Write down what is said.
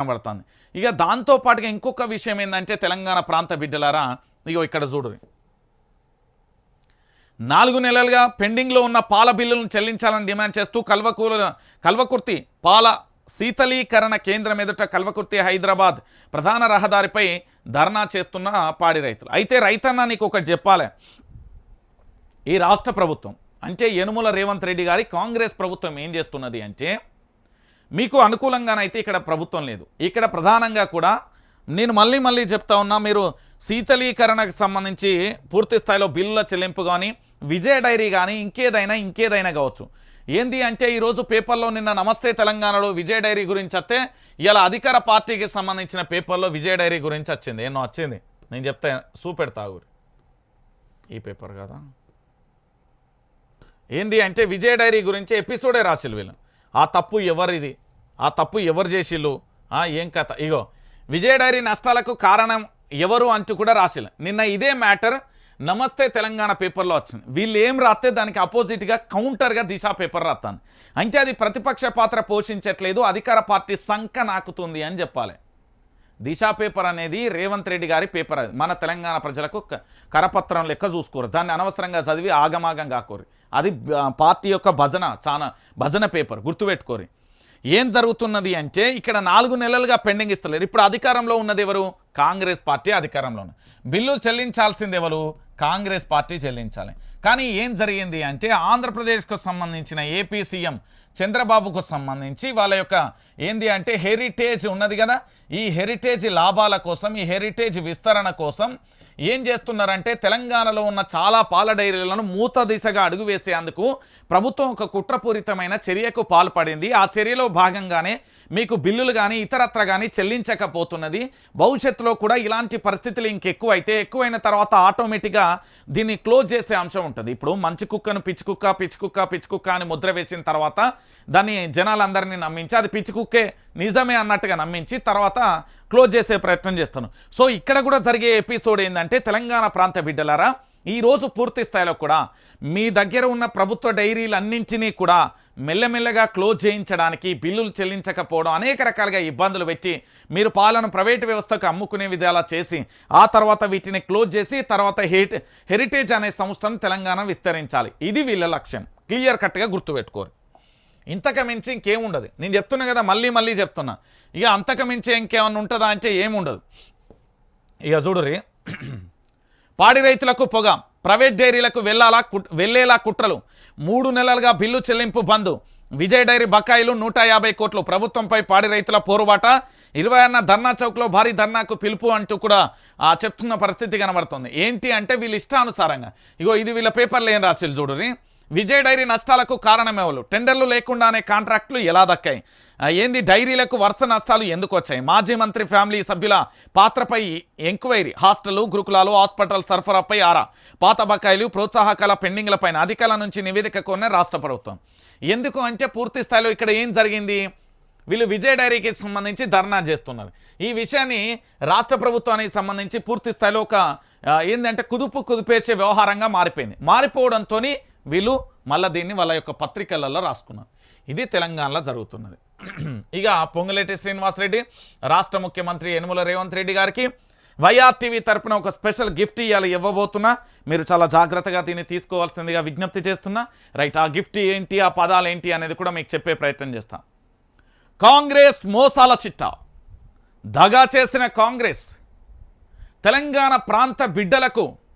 కనబడుతుంది. ఇక దాంతో పాటుగా ఇంకొక విషయం ఏంటంటే తెలంగాణ ప్రాంత బిడ్డలారా ఇగో ఇక్కడ చూడు. నాలుగు నెలలుగా పెండింగ్లో ఉన్న పాల బిల్లులను చెల్లించాలని డిమాండ్ చేస్తూ కల్వకూల కల్వకుర్తి పాల శీతలీకరణ కేంద్రం ఎదుట కల్వకుర్తి హైదరాబాద్ ప్రధాన రహదారిపై ధర్నా చేస్తున్న పాడి రైతులు. అయితే రైతన్న నీకు ఒకటి చెప్పాలి. ఈ రాష్ట్ర ప్రభుత్వం అంటే యనుమల రేవంత్ రెడ్డి గారి కాంగ్రెస్ ప్రభుత్వం ఏం చేస్తున్నది అంటే మీకు అనుకూలంగానైతే ఇక్కడ ప్రభుత్వం లేదు. ఇక్కడ ప్రధానంగా కూడా నేను మళ్ళీ మళ్ళీ చెప్తా ఉన్నా మీరు శీతలీకరణకు సంబంధించి పూర్తి స్థాయిలో బిల్లుల చెల్లింపు కానీ విజయ డైరీ కానీ ఇంకేదైనా ఇంకేదైనా కావచ్చు. ఏంది అంటే ఈరోజు పేపర్లో నిన్న నమస్తే తెలంగాణలో విజయ డైరీ గురించి వస్తే ఇలా అధికార పార్టీకి సంబంధించిన పేపర్లో విజయ డైరీ గురించి వచ్చింది ఎన్నో వచ్చింది నేను చెప్తే చూపెడతా ఊరి ఈ పేపర్ కదా? ఏంది అంటే విజయ డైరీ గురించి ఎపిసోడే రాసిలు వీళ్ళు. ఆ తప్పు ఎవరిది? ఆ తప్పు ఎవరు చేసిల్లు? ఆ, ఏం కథ? ఇగో విజయ డైరీ నష్టాలకు కారణం ఎవరు అంటూ కూడా రాసిల్లు. నిన్న ఇదే మ్యాటర్ నమస్తే తెలంగాణ పేపర్లో వచ్చింది. వీళ్ళు ఏం రాస్తే దానికి అపోజిట్గా కౌంటర్గా దిశా పేపర్ రాస్తాను అంటే అది ప్రతిపక్ష పాత్ర పోషించట్లేదు అధికార పార్టీ సంఖ నాకుతుంది అని చెప్పాలి. దిశా పేపర్ అనేది రేవంత్ రెడ్డి గారి పేపర్ మన తెలంగాణ ప్రజలకు క- కరపత్రం లెక్క చూసుకోరు. దాన్ని అనవసరంగా చదివి ఆగమాగం కాకోరు. అది పార్టీ యొక్క భజన చాలా భజన పేపర్ గుర్తుపెట్టుకోరి. ఏం జరుగుతున్నది అంటే ఇక్కడ నాలుగు నెలలుగా పెండింగ్ ఇస్తలేరు. ఇప్పుడు అధికారంలో ఉన్నది ఎవరు? కాంగ్రెస్ పార్టీ అధికారంలో బిల్లులు చెల్లించాల్సింది ఎవరు? కాంగ్రెస్ పార్టీ చెల్లించాలి. కానీ ఏం జరిగింది అంటే ఆంధ్రప్రదేశ్కు సంబంధించిన ఏపీ సీఎం చంద్రబాబుకు సంబంధించి వాళ్ళ యొక్క ఏంది అంటే హెరిటేజ్ ఉన్నది కదా. ఈ హెరిటేజ్ లాభాల కోసం ఈ హెరిటేజ్ విస్తరణ కోసం ఏం చేస్తున్నారంటే తెలంగాణలో ఉన్న చాలా పాల డైరీలను మూత దిశగా అడుగు వేసేందుకు ప్రభుత్వం ఒక కుట్రపూరితమైన చర్యకు పాల్పడింది. ఆ చర్యలో భాగంగానే మీకు బిల్లులు కానీ ఇతరత్ర కానీ చెల్లించకపోతున్నది. భవిష్యత్తులో కూడా ఇలాంటి పరిస్థితులు ఇంకెక్కువైతే ఎక్కువైన తర్వాత ఆటోమేటిక్గా దీన్ని క్లోజ్ చేసే అంశం ఉంటుంది. ఇప్పుడు మంచి కుక్కను పిచ్చి కుక్క పిచ్చి కుక్క పిచ్చి కుక్క అని ముద్ర వేసిన తర్వాత దాన్ని జనాలందరినీ నమ్మించి అది పిచ్చి కుక్కే నిజమే అన్నట్టుగా నమ్మించి తర్వాత క్లోజ్ చేసే ప్రయత్నం చేస్తాను. సో ఇక్కడ కూడా జరిగే ఎపిసోడ్ ఏంటంటే తెలంగాణ ప్రాంత బిడ్డలారా ఈరోజు పూర్తి స్థాయిలో కూడా మీ దగ్గర ఉన్న ప్రభుత్వ డైరీలన్నింటినీ కూడా మెల్లమెల్లగా క్లోజ్ చేయించడానికి బిల్లులు చెల్లించకపోవడం అనేక రకాలుగా ఇబ్బందులు పెట్టి మీరు పాలను ప్రైవేటు వ్యవస్థకు అమ్ముకునే విధాలా చేసి ఆ తర్వాత వీటిని క్లోజ్ చేసి తర్వాత హెరిట హెరిటేజ్ అనే సంస్థను తెలంగాణ విస్తరించాలి. ఇది వీళ్ళ లక్ష్యం. క్లియర్ కట్గా గుర్తుపెట్టుకోరు. ఇంతకు మించి ఇంకేముండదు. నేను చెప్తున్నా కదా మళ్ళీ మళ్ళీ చెప్తున్నా. ఇక అంతకు మించి ఇంకేమన్నా ఉంటుందా అంటే ఏముండదు. ఇక చూడురి పాడి రైతులకు పొగ ప్రైవేట్ డైరీలకు వెళ్ళాలా కుట్ వెళ్ళేలా కుట్రలు? మూడు నెలలుగా బిల్లు చెల్లింపు బంద్. విజయ్ డైరీ బకాయిలు నూట యాభై కోట్లు. ప్రభుత్వంపై పాడి రైతుల పోరుబాట. ఇరవై అన్న ధర్నా చౌక్లో భారీ ధర్నాకు పిలుపు అంటూ కూడా ఆ, చెప్తున్న పరిస్థితి కనబడుతుంది. ఏంటి అంటే వీళ్ళ ఇష్టానుసారంగా. ఇగో ఇది వీళ్ళ పేపర్లు ఏం రాసిల్లు చూడరి విజయ్ డైరీ నష్టాలకు కారణమేవలు టెండర్లు లేకుండానే కాంట్రాక్టులు ఎలా దక్కాయి? ఏంది డైరీలకు వరుస నష్టాలు ఎందుకు వచ్చాయి? మాజీ మంత్రి ఫ్యామిలీ సభ్యుల పాత్రపై ఎంక్వైరీ హాస్టళ్ళు గురుకులాలు హాస్పిటల్ సరఫరాపై ఆరా? పాత బకాయిలు ప్రోత్సాహకాల పెండింగ్లపైన అధికారుల నుంచి నివేదిక కొన్న రాష్ట్ర ప్రభుత్వం. ఎందుకు అంటే పూర్తి స్థాయిలో ఇక్కడ ఏం జరిగింది? వీళ్ళు విజయ డైరీకి సంబంధించి ధర్నా చేస్తున్నారు. ఈ విషయాన్ని రాష్ట్ర ప్రభుత్వానికి సంబంధించి పూర్తి స్థాయిలో ఒక ఏంటంటే కుదుపు కుదిపేసే వ్యవహారంగా మారిపోయింది. మారిపోవడంతో వీళ్ళు మళ్ళీ దీన్ని వాళ్ళ యొక్క పత్రికలలో రాసుకున్నారు. ఇది తెలంగాణలో జరుగుతున్నది. ఇక పొంగులేటి శ్రీనివాసరెడ్డి రాష్ట్ర ముఖ్యమంత్రి యనుమల రేవంత్ రెడ్డి గారికి వైఆర్ టీవీ తరపున ఒక స్పెషల్ గిఫ్ట్ ఇవ్వాలి ఇవ్వబోతున్నా. మీరు చాలా జాగ్రత్తగా దీన్ని తీసుకోవాల్సిందిగా విజ్ఞప్తి చేస్తున్నా. రైట్ ఆ గిఫ్ట్ ఏంటి ఆ పదాలు ఏంటి అనేది కూడా మీకు చెప్పే ప్రయత్నం చేస్తాం. కాంగ్రెస్ మోసాల చిట్టా. దగా చేసిన కాంగ్రెస్ తెలంగాణ ప్రాంత బిడ్డలకు